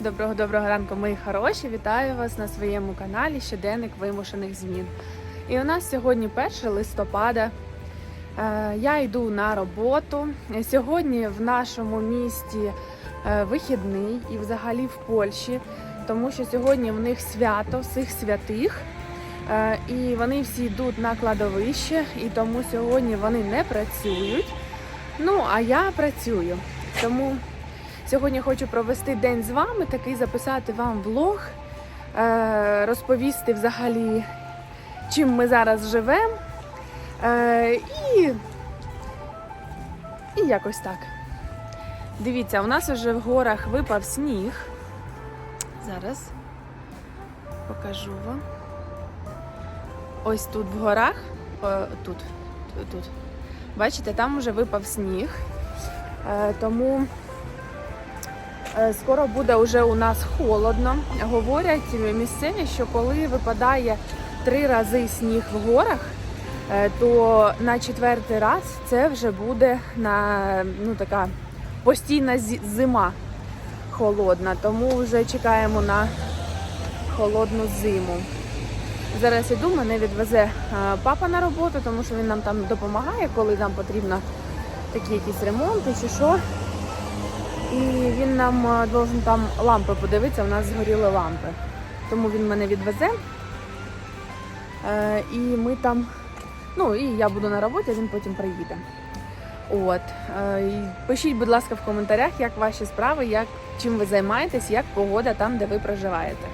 Доброго доброго ранку, мої хороші. Вітаю вас на своєму каналі Щоденник вимушених змін. І у нас сьогодні 1 листопада. Е, Я йду на роботу. Сьогодні в нашому місті е, вихідний і взагалі в Польщі, тому що сьогодні в них свято всіх святих. Е, І вони всі йдуть на кладовище, і тому сьогодні вони не працюють. Ну, а я працюю. Тому Сьогодні хочу провести день з вами, такий записати вам влог, е, розповісти взагалі, чим ми зараз живемо. Е, І, і якось так. Дивіться, у нас вже в горах випав сніг. Зараз покажу вам. Ось тут в горах, тут, тут. Бачите, там вже випав сніг. Е, Тому Скоро буде вже у нас холодно. Говорять місцеві, що коли випадає три рази сніг в горах, е, то на четвертий раз це вже буде на ну така постійна зима холодна. Тому вже чекаємо на холодну зиму. Зараз іду, мене відвезе е, папа на роботу, тому що він нам там допомагає, коли нам потрібно такі якісь ремонти чи що. І він нам е, должен там лампи подивитися, у нас згоріли лампи. Тому він мене відвезе. Е, і ми там, ну і я буду на роботі, він потім приїде. От. Е, пишіть, будь ласка, в коментарях, як ваші справи, як, чим ви займаєтесь, як погода там, де ви проживаєте.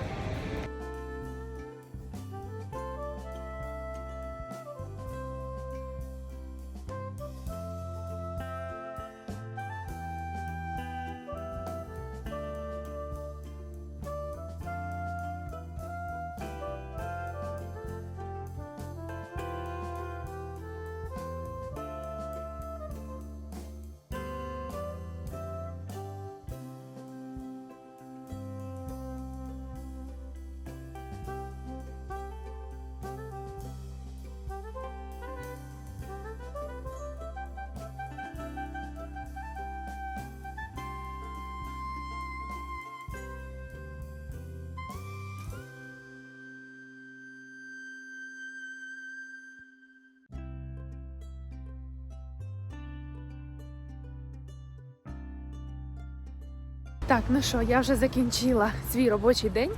Так, ну що, я вже закінчила свій робочий день.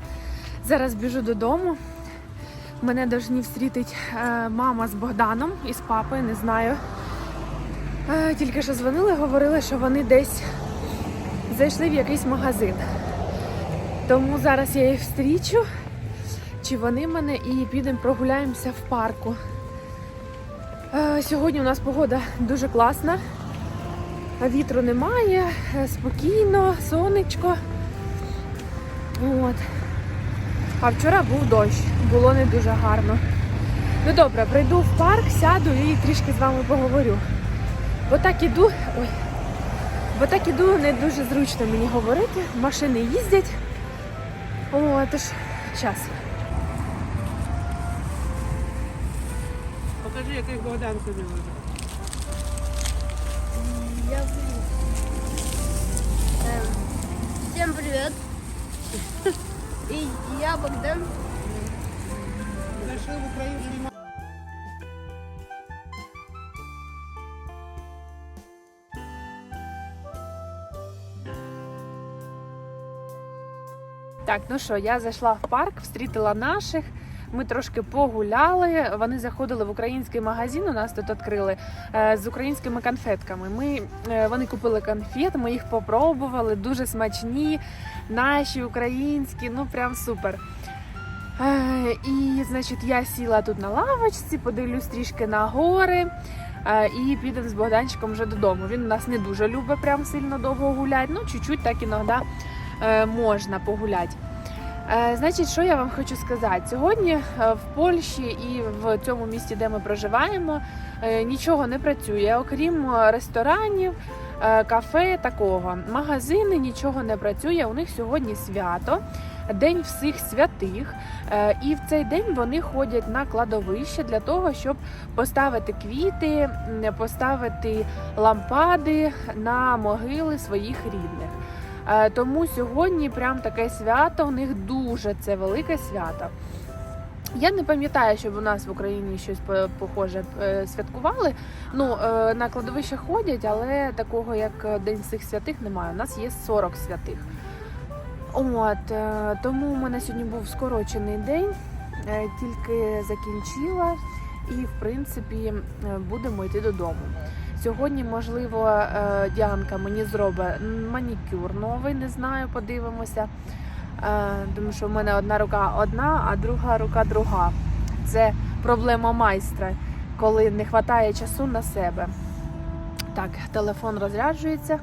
Зараз біжу додому. Мене повинні встрітити е, мама з Богданом і з папою, не знаю. Е, тільки що дзвонили, говорили, що вони десь зайшли в якийсь магазин. Тому зараз я їх встрічу, чи вони мене і підемо прогуляємося в парку. Е, сьогодні у нас погода дуже класна. Вітру немає, е, спокійно, сонечко. От. А вчора був дощ, було не дуже гарно. Ну добре, прийду в парк, сяду і трішки з вами поговорю. Бо так іду. Ой. Бо так іду не дуже зручно мені говорити. Машини їздять. О, тож, час. Покажи, який Богдан тобі вибрав. Я. Эм, всем привет. И я Богдан. Зайшли в український Так, ну що, я зайшла в парк, встрітила наших. Ми трошки погуляли. Вони заходили в український магазин. У нас тут відкрили е, з українськими конфетками. Ми е, вони купили конфет, ми їх попробували. Дуже смачні, наші українські, ну прям супер. Е, і, значить, я сіла тут на лавочці, подивлюсь трішки на гори. І підемо з Богданчиком вже додому. Він у нас не дуже любить прям сильно довго гуляти. Ну, чуть-чуть так іноді можна погуляти. Е, Значить, що я вам хочу сказати? Сьогодні е, в Польщі і в цьому місті, де ми проживаємо, е, нічого не працює, окрім ресторанів, кафе такого. Магазини нічого не працює. У них сьогодні свято, День всіх святих. І в цей день вони ходять на кладовище для того, щоб поставити квіти, поставити лампади на могили своїх рідних. Е, Тому сьогодні прям таке свято, у них дуже це велике свято. Я не пам'ятаю, щоб у нас в Україні щось похоже е, святкували. Ну, е, на кладовище ходять, але такого як День всіх святих немає. У нас є 40 святих. От, тому у мене сьогодні був скорочений день, тільки закінчила і, в принципі, будемо йти додому. Сьогодні, можливо, е, Діанка мені зробить манікюр новий, не знаю, подивимося. Е, Тому що в мене одна рука одна, а друга рука друга. Це проблема майстра, коли не вистачає часу на себе. Так, телефон розряджується.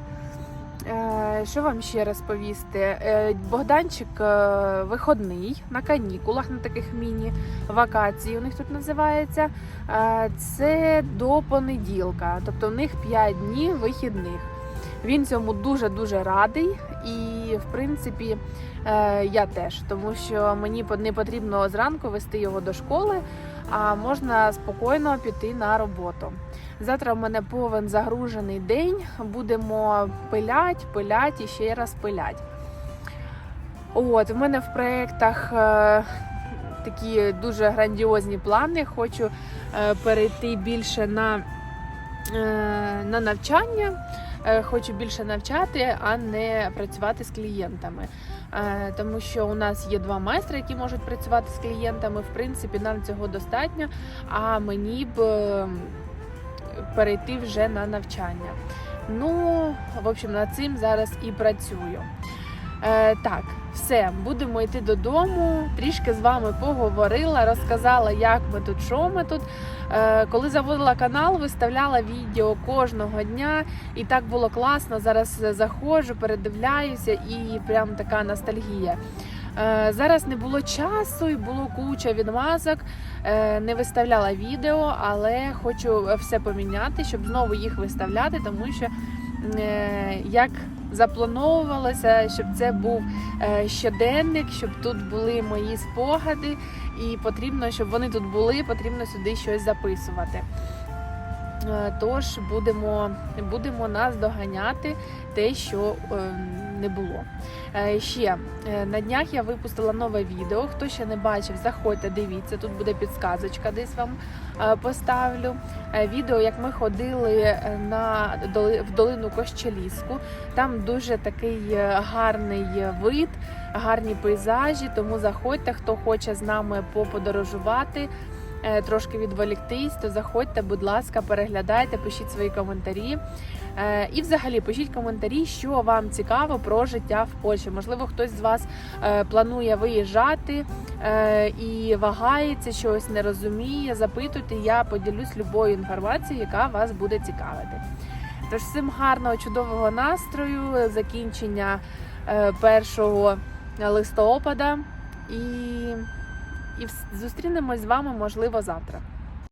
Е, Що вам ще розповісти? Е, Богданчик е, виходний на канікулах, на таких міні-вакацій, у них тут називається. Це до понеділка, тобто в них 5 днів вихідних. Він цьому дуже-дуже радий, і в принципі я теж, тому що мені не потрібно зранку вести його до школи, а можна спокійно піти на роботу. Завтра в мене повен загружений день. Будемо пилять, пилять і ще раз пилять. От, в мене в проєктах е, такі дуже грандіозні плани. Хочу е, перейти більше на, е, на навчання. Е, Хочу більше навчати, а не працювати з клієнтами. Е, Тому що у нас є два майстри, які можуть працювати з клієнтами. В принципі, нам цього достатньо. А мені б е, перейти вже на навчання. Ну, в общем, над цим зараз і працюю. Е, так, все, будемо йти додому. Трішки з вами поговорила, розказала, як ми тут, що ми тут. Е, коли заводила канал, виставляла відео кожного дня, і так було класно. Зараз заходжу, передивляюся, і прям така ностальгія. Е, Зараз не було часу і було куча відмазок. Е, Не виставляла відео, але хочу все поміняти, щоб знову їх виставляти, тому що е, як заплановувалося, щоб це був щоденник, щоб тут були мої спогади, і потрібно, щоб вони тут були, потрібно сюди щось записувати. Тож будемо, будемо нас доганяти те, що е, не було. Е, Ще е, на днях я випустила нове відео. Хто ще не бачив, заходьте, дивіться. Тут буде підсказочка, десь вам е, поставлю. Відео, як ми ходили на в долину Кощеліску. Там дуже такий гарний вид, гарні пейзажі. Тому заходьте, хто хоче з нами поподорожувати. Трошки відволіктись, то заходьте, будь ласка, переглядайте, пишіть свої коментарі. Е, І взагалі пишіть коментарі, що вам цікаво про життя в Польщі. Можливо, хтось з вас е, планує виїжджати е, і вагається, щось не розуміє. Запитуйте, я поділюсь любою інформацією, яка вас буде цікавити. Тож всім гарного, чудового настрою, закінчення 1 листопада і, і зустрінемось з вами, можливо, завтра.